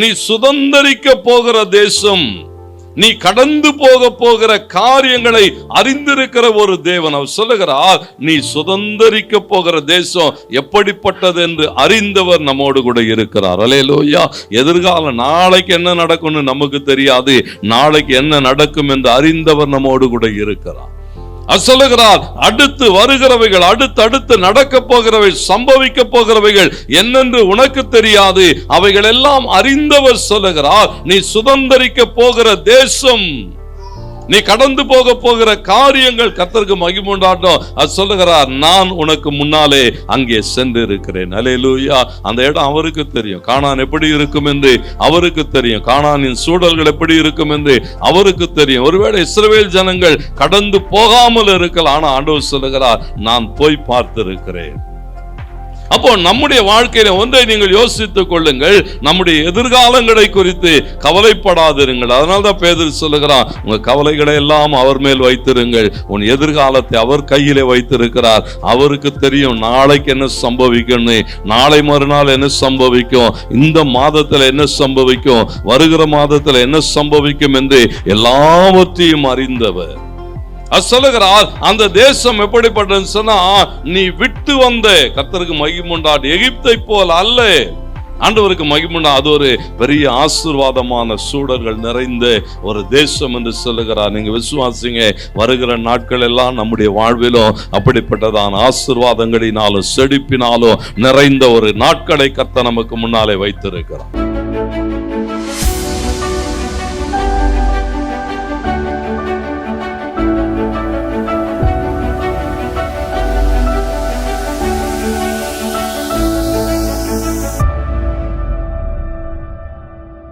நீ சுதந்தரிக்க போகிற தேசம் நீ கடந்து போக போகிற காரியங்களை அறிந்திருக்கிற ஒரு தேவன் அவர் சொல்லுகிறார் நீ சுதந்திரிக்க போகிற தேசம் எப்படிப்பட்டது என்று அறிந்தவர் நம்மோடு கூட இருக்கிறார். அலேலோயா எதிர்கால நாளைக்கு என்ன நடக்கும்னு நமக்கு தெரியாது நாளைக்கு என்ன நடக்கும் என்று அறிந்தவர் நம்மோடு கூட இருக்கிறார். சொல்லுகிறார் அடுத்து வருகிறவைகள் அடுத்து அடுத்து நடக்க போகிறவை சம்பவிக்க போகிறவைகள் என்னென்று உனக்கு தெரியாது. அவைகள் எல்லாம் அறிந்தவர் சொல்லுகிறார் நீ சுதந்தரிக்க போகிற தேசம். நீ கடந்து போக போகிற காரியங்கள் கத்தருக்கு மகிமுண்டாட்டம் அது சொல்லுகிறார் நான் உனக்கு முன்னாலே அங்கே சென்று இருக்கிறேன் அலேலூயா அந்த இடம் அவருக்கு தெரியும். காணான் எப்படி இருக்கும் என்று அவருக்கு தெரியும். காணானின் சூழல்கள் எப்படி இருக்கும் என்று அவருக்கு தெரியும். ஒருவேளை இஸ்ரவேல் ஜனங்கள் கடந்து போகாமல் இருக்கலாம். ஆனா ஆண்டவர் சொல்லுகிறார் நான் போய் பார்த்திருக்கிறேன். அப்போ நம்முடைய வாழ்க்கையில ஒன்றை நீங்கள் யோசித்துக் கொள்ளுங்கள். நம்முடைய எதிர்காலங்களை குறித்து கவலைப்படாதிருங்கள். அதனால தான் பேதர் சொல்லுகிறான் உங்க கவலைகளை எல்லாம் அவர் மேல் வைத்திருங்கள். உன் எதிர்காலத்தை அவர் கையிலே வைத்திருக்கிறார். அவருக்கு தெரியும் நாளைக்கு என்ன சம்பவிக்கும்னு. நாளை மறுநாள் என்ன சம்பவிக்கும். இந்த மாதத்துல என்ன சம்பவிக்கும். வருகிற மாதத்துல என்ன சம்பவிக்கும் என்று எல்லாவற்றையும் அறிந்தவர். சொல்லுகிறார் அந்த தேசம் எப்படிப்பட்டதுன்னு சொன்னா நீ விட்டு வந்த கத்தருக்கு மகிமுண்டாட் எகிப்தை போல் அல்ல. ஆண்டவருக்கு மகிமுண்டா அது ஒரு பெரிய ஆசீர்வாதமான சூழல்கள் நிறைந்த ஒரு தேசம் என்று சொல்லுகிறார். நீங்க விசுவாசிங்க வருகிற நாட்கள் எல்லாம் நம்முடைய வாழ்விலும் அப்படிப்பட்டதான ஆசீர்வாதங்களினாலும் செழிப்பினாலும் நிறைந்த ஒரு நாட்களை கத்த நமக்கு முன்னாலே வைத்திருக்கிறார்.